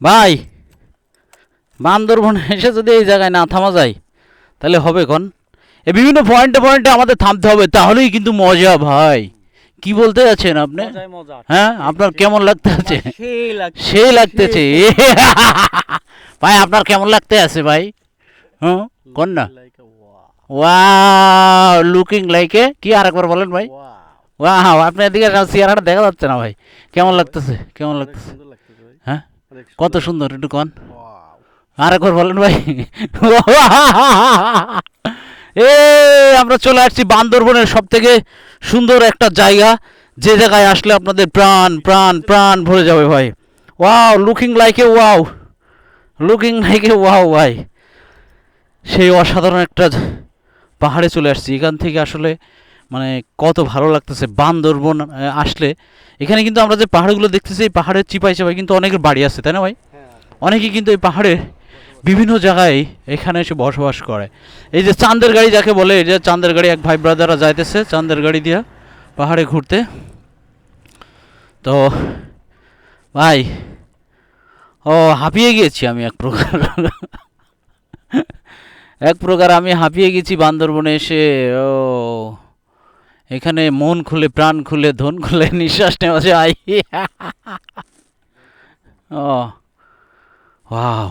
ভাই বান্দরবনে এসে যদি এই জায়গায় না থামা যায় তাহলে হবে কোন? এ বিভিন্ন পয়েন্টে পয়েন্টে আমাদের থামতে হবে তাহলেই কিন্তু মজা ভাই। কি বলতে যাচ্ছেন আপনি? মজা হ্যাঁ আপনার কেমন লাগতে আছে? সেই লাগতেছে ভাই আপনার কেমন লাগতে আছে ভাই? হ্যাঁ কোন না. ওয়াও লুকিং লাইকে কি আরেকবার বলেন ভাই. ওয়াও আপনার এদিকে চেহারাটা দেখা যাচ্ছে না ভাই। কেমন লাগতেছে? কেমন লাগতেছে। হ্যাঁ? কত সুন্দর। একটু কন। Wow. আরেকবার বলেন ভাই। এ আমরা চলে আসছি বান্দরবনের সব থেকে সুন্দর একটা জায়গা যে জায়গায় আসলে আপনাদের প্রাণ প্রাণ প্রাণ ভরে যাবে ভাই। Wow looking like wow looking like wow ভাই। সেই অসাধারণ একটা পাহাড়ে চলে আসছি। এখান থেকে আসলে মানে কত ভালো লাগতেছে বান্দরবন আসলে। এখানে কিন্তু আমরা যে পাহাড়গুলো দেখতেছি এই পাহাড়ের চিপাই চাপাই কিন্তু অনেকের বাড়ি আছে তাই না ভাই? হ্যাঁ। অনেকে কিন্তু এই পাহাড়ে বিভিন্ন জায়গায় এখানে এসে বসবাস করে। এই যে চাঁদের গাড়ি যাকে বলে এই যে চাঁদের গাড়ি এক ভাই ব্রাদাররা যাইতেছে চাঁদের গাড়ি দিয়া পাহাড়ে ঘুরতে। তো ভাই ও হাঁপিয়ে গিয়েছি আমি এক প্রকার। এক প্রকার আমি হাঁপিয়ে গেছি বান্দরবনে এসে ও। এখানে মন খুলে প্রাণ খুলে ধন খুলে নিঃশ্বাস নেওয়া যায়। ও ওয়াও।